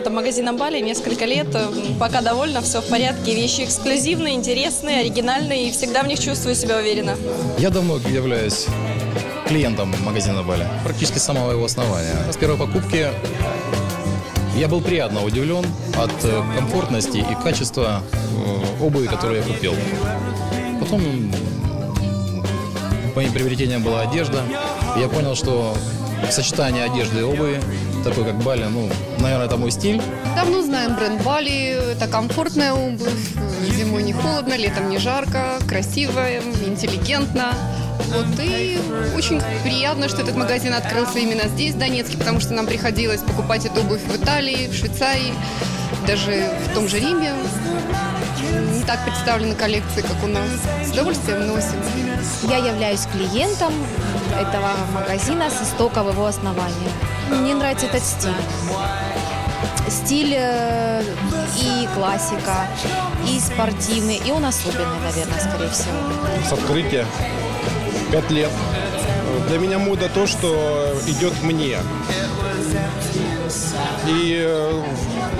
клиентом магазина Бали несколько лет. Пока довольна, все в порядке. Вещи эксклюзивные, интересные, оригинальные и всегда в них чувствую себя уверенно. Я давно являюсь клиентом магазина Бали, практически с самого его основания. С первой покупки я был приятно удивлен от э, комфортности и качества э, обуви, которую я купил. Потом моим приобретением была одежда. Я понял, что сочетание одежды и обуви, такой как Бали, ну, наверное, это мой стиль. Давно знаем бренд Бали. Это комфортная обувь. Зимой не холодно, летом не жарко, красивая, интеллигентно. Вот, и очень приятно, что этот магазин открылся именно здесь, в Донецке, потому что нам приходилось покупать эту обувь в Италии, в Швейцарии, даже в том же Риме. Не так представлены коллекции, как у нас. С удовольствием носим. Я являюсь клиентом этого магазина с истоков его основания. Мне нравится этот стиль. Стиль э, и классика, и спортивный, и он особенный, наверное, скорее всего. с открытия. Пять лет. Для меня мода то, что идет мне. И э,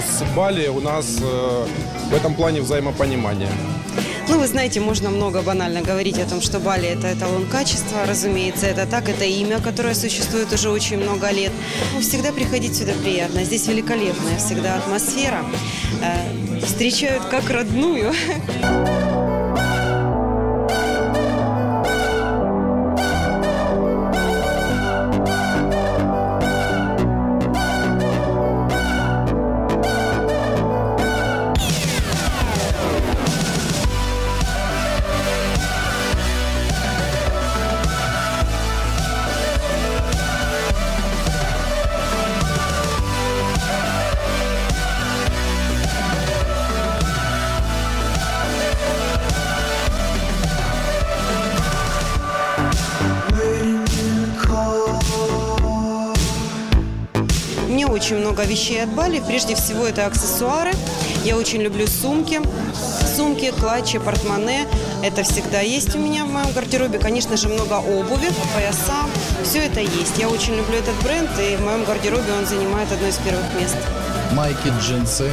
с Бали у нас э, в этом плане взаимопонимание. Ну, вы знаете, можно много банально говорить о том, что Бали – это эталон качества. Разумеется, это так, это имя, которое существует уже очень много лет. Но всегда приходить сюда приятно. Здесь великолепная всегда атмосфера. Э, Встречают как родную. очень много вещей от Бали. Прежде всего, это аксессуары. Я очень люблю сумки. Сумки, клатчи, портмоне. Это всегда есть у меня в моем гардеробе. Конечно же, много обуви, пояса. Все это есть. Я очень люблю этот бренд, и в моем гардеробе он занимает одно из первых мест. Майки, джинсы,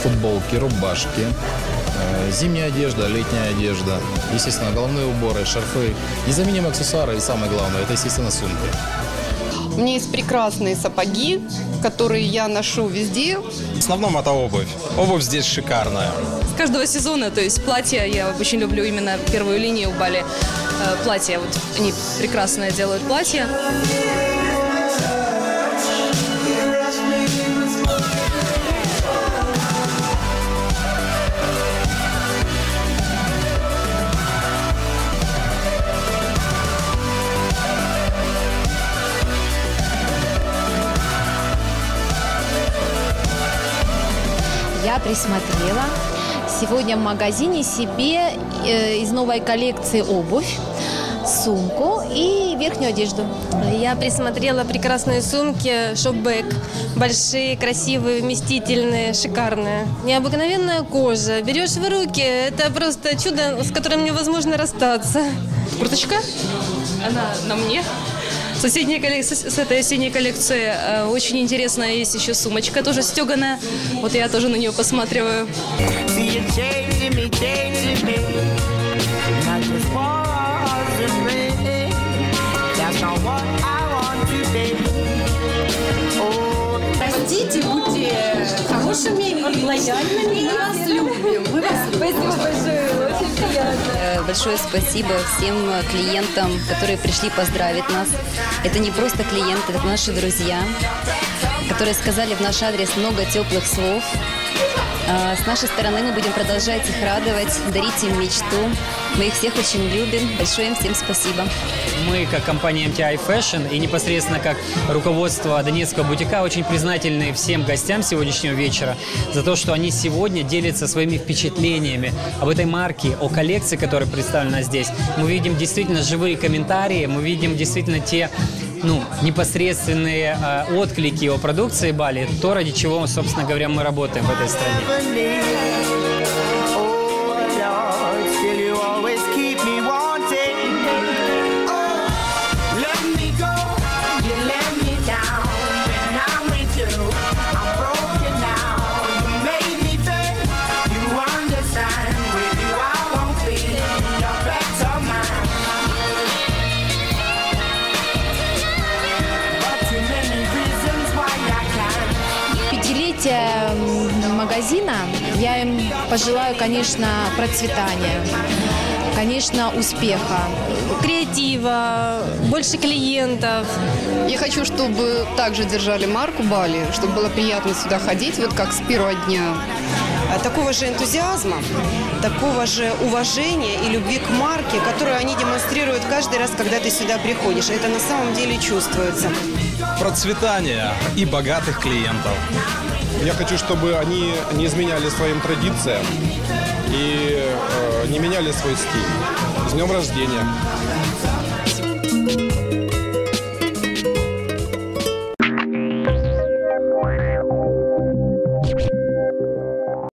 футболки, рубашки, э, зимняя одежда, летняя одежда, естественно, головные уборы, шарфы, незаменимые аксессуары и самое главное, это, естественно, сумки. У меня есть прекрасные сапоги, которые я ношу везде. В основном это обувь. Обувь здесь шикарная. С каждого сезона, то есть платья, я очень люблю именно первую линию Бали. Э, Платья, вот они прекрасно делают платья. Я присмотрела сегодня в магазине себе э, из новой коллекции обувь, сумку и верхнюю одежду. Я присмотрела прекрасные сумки шопбэк. Большие, красивые, вместительные, шикарные. Необыкновенная кожа. Берешь в руки, это просто чудо, с которым невозможно расстаться. Курточка, она на мне. Соседняя коллекция, с этой осенней коллекции э, очень интересная есть еще сумочка, тоже стеганая. Вот я тоже на нее посматриваю. Растите, будьте хорошими и лояльными. Мы вас любим. Мы вас Спасибо большое. Э, Большое спасибо всем клиентам, которые пришли поздравить нас. Это не просто клиенты, это наши друзья, которые сказали в наш адрес много теплых слов. А, С нашей стороны мы будем продолжать их радовать, дарить им мечту. Мы их всех очень любим. Большое им всем спасибо. Мы, как компания MTI Fashion и непосредственно как руководство Донецкого бутика, очень признательны всем гостям сегодняшнего вечера за то, что они сегодня делятся своими впечатлениями об этой марке, о коллекции, которая представлена здесь. Мы видим действительно живые комментарии, мы видим действительно те ну, непосредственные э, отклики о продукции Бали, то, ради чего, собственно говоря, мы работаем в этой стране. Магазина я им пожелаю, конечно, процветания, конечно, успеха. Креатива, больше клиентов. Я хочу, чтобы также держали марку Бали, чтобы было приятно сюда ходить, вот как с первого дня. А Такого же энтузиазма, такого же уважения и любви к марке, которую они демонстрируют каждый раз, когда ты сюда приходишь. Это на самом деле чувствуется. Процветания и богатых клиентов. Я хочу, чтобы они не изменяли своим традициям и э, не меняли свой стиль. С днем рождения!